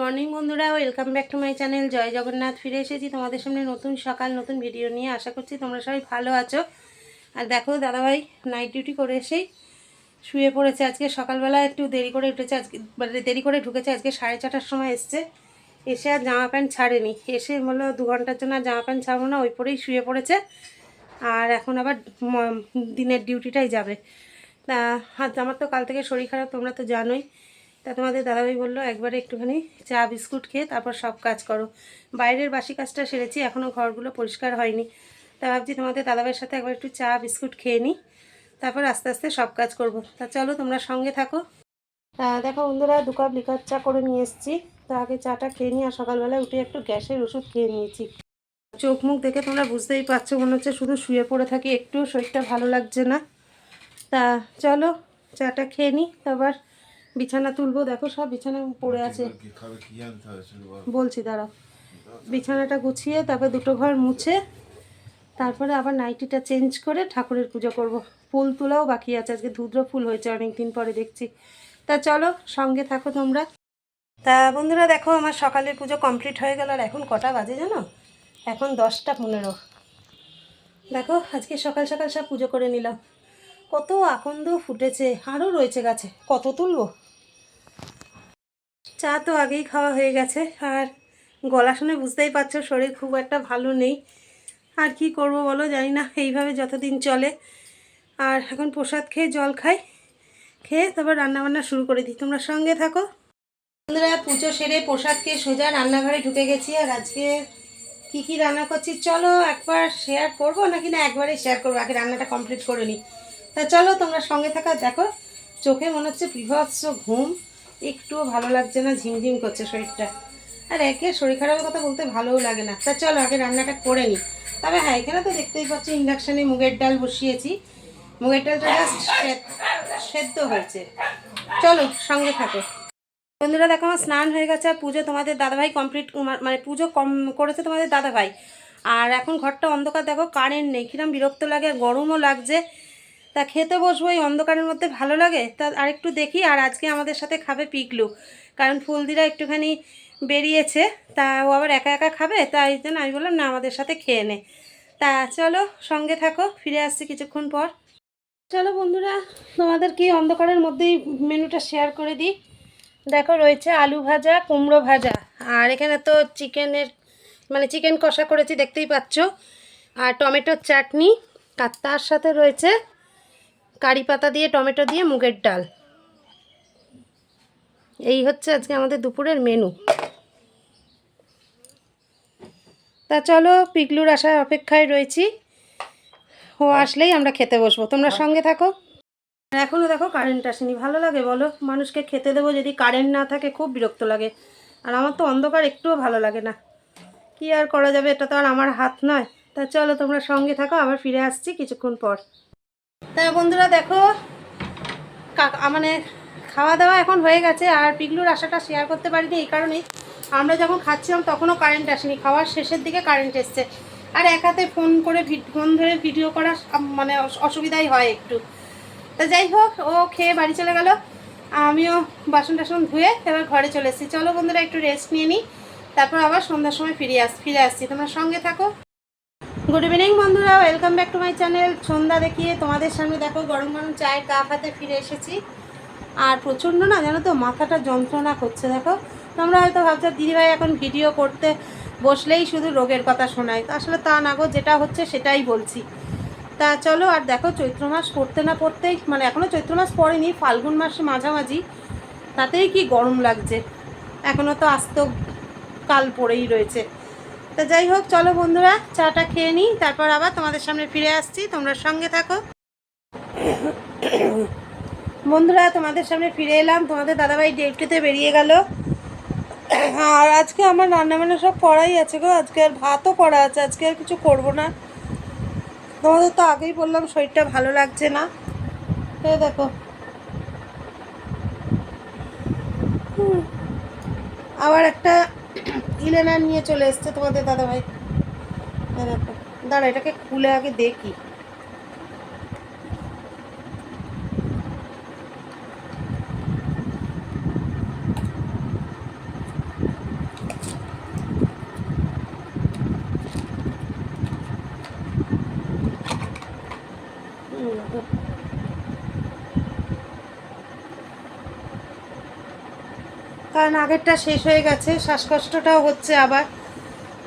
Morning বন্ধুরা। Welcome back to my channel Jai Jagannath ফিরে এসেছি তোমাদের সামনে নতুন সকাল, নতুন ভিডিও নিয়ে। আশা করছি তোমরা সবাই ভালো আছো। আর দেখো, দাদাভাই নাইট ডিউটি করে এসেই শুয়ে পড়েছে। আজকে সকালবেলা একটু দেরি করে উঠেছে। আজকে মানে দেরি করে ঢুকেছে। আজকে সাড়ে ছটার সময় এসছে। এসে আর জামা প্যান্ট ছাড়েনি। এসে বলল, দু ঘণ্টার জন্য আর জামা প্যান্ট ছাড়বো না। ওই পরেই শুয়ে পড়েছে। আর এখন আবার দিনের ডিউটিটাই যাবে। তা আমার তো কাল থেকে শরীর খারাপ, তোমরা তো জানোই। তা তোমাদের দাদাভাই বলল, একবারে একটুখানি চা, বিস্কুট খেয়ে তারপর সব কাজ করো। বাইরের বাসি কাজটা সেরেছি এখনও ঘরগুলো পরিষ্কার হয়নি। তা ভাবছি তোমাদের দাদাভাইয়ের সাথে একবার একটু চা, বিস্কুট খেয়ে নিই, তারপর আস্তে আস্তে সব কাজ করব। তা চলো তোমরা সঙ্গে থাকো। দেখো বন্ধুরা, দু কাপ লিকার চা করে নিয়ে এসেছি। তা আগে চাটা খেয়ে নিই আর সকালবেলা উঠে একটু গ্যাসের ওষুধ খেয়ে নিয়েছি। চোখ মুখ দেখে তোমরা বুঝতেই পারছ, মনে হচ্ছে শুধু শুয়ে পড়ে থাকি একটু শরীরটা ভালো লাগছে না। তা চলো চাটা খেয়ে নিই আবার বিছানা তুলবো দেখো সব বিছানা পড়ে আছে। বলছি দাঁড়াও বিছানাটা গুছিয়ে তারপর দুটো ঘর মুছে তারপরে আবার নাইটিটা চেঞ্জ করে ঠাকুরের পুজো করব। ফুল তোলাও বাকি আছে আজকে ধুদ্র ফুল হয়েছে অনেক দিন পরে দেখছি। তা চলো সঙ্গে থাকো তোমরা। তা বন্ধুরা দেখো আমার সকালের পুজো কমপ্লিট হয়ে গেল আর এখন কটা বাজে জানো? এখন দশটা পনেরো। দেখো আজকে সকাল সকাল সব পুজো করে নিলাম। কত আকন্দ ফুটেছে আরও রয়েছে গাছে। কত তুলবো? চা তো আগেই খাওয়া হয়ে গেছে। আর গলা শুনে বুঝতেই পারছ, শরীর খুব একটা ভালো নেই। আর কি করব বলো, জানি না, এইভাবে যতদিন চলে। আর এখন প্রসাদ খেয়ে জল খাই, খেয়ে তারপর রান্নাবান্না শুরু করে দিই। তোমরা সঙ্গে থাকো। বন্ধুরা, পুজো সেরে প্রসাদ খেয়ে সোজা রান্নাঘরে ঢুকে গেছি। আর আজকে কি কি রান্না করছি, চলো একবার শেয়ার করব নাকি না একবারে শেয়ার করব? আগে রান্নাটা কমপ্লিট করে নিই। তা চলো, তোমরা সঙ্গে থাকা, দেখো, চোখে মনে হচ্ছে বিভৎস ঘুম। একটুও ভালো লাগছে না, ঝিমঝিম করছে শরীরটা। আর একে শরীর খারাপের কথা বলতে ভালোও লাগে না। তা চলো, আগে রান্নাটা করে নিই তবে হ্যাঁ এখানে তো দেখতেই পাচ্ছি ইন্ডাকশানে মুগের ডাল বসিয়েছি। মুগের ডালটা জাস্ট সেদ্ধ হয়েছে। চলো, সঙ্গে থাকো। বন্ধুরা, দেখো আমার স্নান হয়ে গেছে, আর পুজো তোমাদের দাদাভাই কমপ্লিট মানে পুজো কম করেছে তোমাদের দাদাভাই। আর এখন ঘরটা অন্ধকার, দেখো কারেন্ট নেই। কিরম বিরক্ত লাগে, গরমও লাগছে। তা খেতে বসবো, এই অন্ধকারের মধ্যে ভালো লাগে? তা আরেকটু দেখি, আর আজকে আমাদের সাথে খাবে পিকলু কারণ ফুলদিরা একটুখানি বেরিয়েছে, তা ও আবার একা একা খাবে, তাই জন্য আমি বললাম, না, আমাদের সাথে খেয়ে নে। তা চলো, সঙ্গে থাকো, ফিরে আসছি কিছুক্ষণ পর। চলো বন্ধুরা, তোমাদের কি অন্ধকারের মধ্যেই মেনুটা শেয়ার করে দিই? দেখো, রয়েছে আলু ভাজা, কুমড়ো ভাজা, আর এখানে তো চিকেনের মানে চিকেন কষা করেছি, দেখতেই পাচ্ছ। আর টমেটোর চাটনি, আর তার সাথে রয়েছে কারি পাতা দিয়ে টমেটো দিয়ে মুগের ডাল। এই হচ্ছে আজকে আমাদের দুপুরের মেনু তা চলো পিগলুর আসার অপেক্ষায় রয়েছি। ও আসলেই আমরা খেতে বসবো। তোমরা সঙ্গে থাকো। এখনও দেখো কারেন্ট আসেনি। ভালো লাগে বলো? মানুষকে খেতে দেবো যদি কারেন্ট না থাকে খুব বিরক্ত লাগে। আর আমার তো অন্ধকার একটুও ভালো লাগে না। কি আর করা যাবে? এটা তো আর আমার হাত নয়। তা চলো তোমরা সঙ্গে থাকো আবার ফিরে আসছি কিছুক্ষণ পর। তা বন্ধুরা দেখো, কাকা মানে খাওয়া দাওয়া এখন হয়ে গেছে আর পিগলুর আশাটা শেয়ার করতে পারিনি এই কারণেই। আমরা যখন খাচ্ছিলাম তখনও কারেন্ট আসেনি, খাওয়ার শেষের দিকে কারেন্ট এসছে। আর এক হাতে ফোন করে ফোন ধরে ভিডিও করা মানে অসুবিধাই হয় একটু। তা যাই হোক, ও খেয়ে বাড়ি চলে গেল। আমিও বাসন টাসন ধুয়ে এবার ঘরে চলে এসেছি। চলো বন্ধুরা একটু রেস্ট নিয়ে নিই, তারপর আবার সন্ধ্যার সময় ফিরে আস, ফিরে আসছি। তোমরা সঙ্গে থাকো। গুড ইভিনিং বন্ধুরা welcome back to my channel সন্ধ্যা দেখিয়ে তোমাদের সামনে দেখো, গরম গরম চায়ের কাপ হাতে ফিরে এসেছি। আর প্রচণ্ড না, জানো তো, মাথাটা যন্ত্রণা করছে, দেখো। তোমরা হয়তো ভাবছ দিদিভাই এখন ভিডিও করতে বসলেই শুধু রোগের কথা শোনায়। আসলে তা না গো, যেটা হচ্ছে সেটাই বলছি। তা চলো, আর দেখো, চৈত্র মাস পড়তে না পড়তেই মানে এখনও চৈত্র মাস পড়েনি, ফাল্গুন মাসে মাঝামাঝি। তাতেই কি গরম লাগছে। এখনও তো আস্ত কাল পড়েই রয়েছে। তা যাই হোক, চলো বন্ধুরা, চাটা খেয়ে নিই, তারপর আবার তোমাদের সামনে ফিরে আসছি, তোমরা সঙ্গে থাকো। বন্ধুরা, তোমাদের সামনে ফিরে এলাম, তোমাদের দাদাভাই ডিউটিতে বেরিয়ে গেল। আর আজকে আমার রান্নাবান্না সব করাই আছে গো, আজকে আর ভাতও করা আছে, আজকে আর কিছু করব না। তোমাদের তো আগেই বললাম, শরীরটা ভালো লাগছে না। এই দেখো। আবার একটা ইলেনা নিয়ে চলে এসছে তোমাদের দাদাভাই। দেখো দাঁড়া এটাকে খুলে আগে দেখি। হুম। কারণ আগেরটা শেষ হয়ে গেছে, শ্বাসকষ্টটাও হচ্ছে আবার।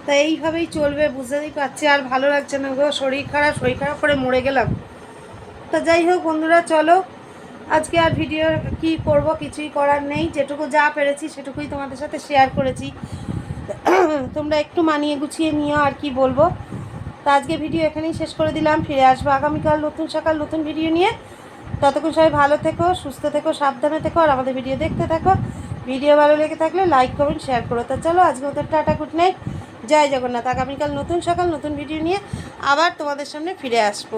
তা এইভাবেই চলবে, বুঝতেই পারছি। আর ভালো লাগছে না গো, শরীর খারাপ শরীর খারাপ করে মরে গেলাম। তা যাই হোক বন্ধুরা, চলো। আজকে আর ভিডিও কি করব কিছুই করার নেই। যেটুকু যা পেরেছি সেটুকুই তোমাদের সাথে শেয়ার করেছি। তোমরা একটু মানিয়ে গুছিয়ে নিও আর কি বলব। তা আজকে ভিডিও এখানেই শেষ করে দিলাম। ফিরে আসব আগামীকাল নতুন সকাল, নতুন ভিডিও নিয়ে। ততক্ষণ সবাই ভালো থেকো, সুস্থ থেকো, সাবধানে থেকো, আর আমাদের ভিডিও দেখতে থাকো। ভিডিও ভালো লেগে থাকলে লাইক, কমেন্ট শেয়ার করো। তা চলো আজকে মতো টাটা গুড নাইট জয় জগন্নাথ। আগামীকাল নতুন সকাল, নতুন ভিডিও নিয়ে আবার তোমাদের সামনে ফিরে আসব।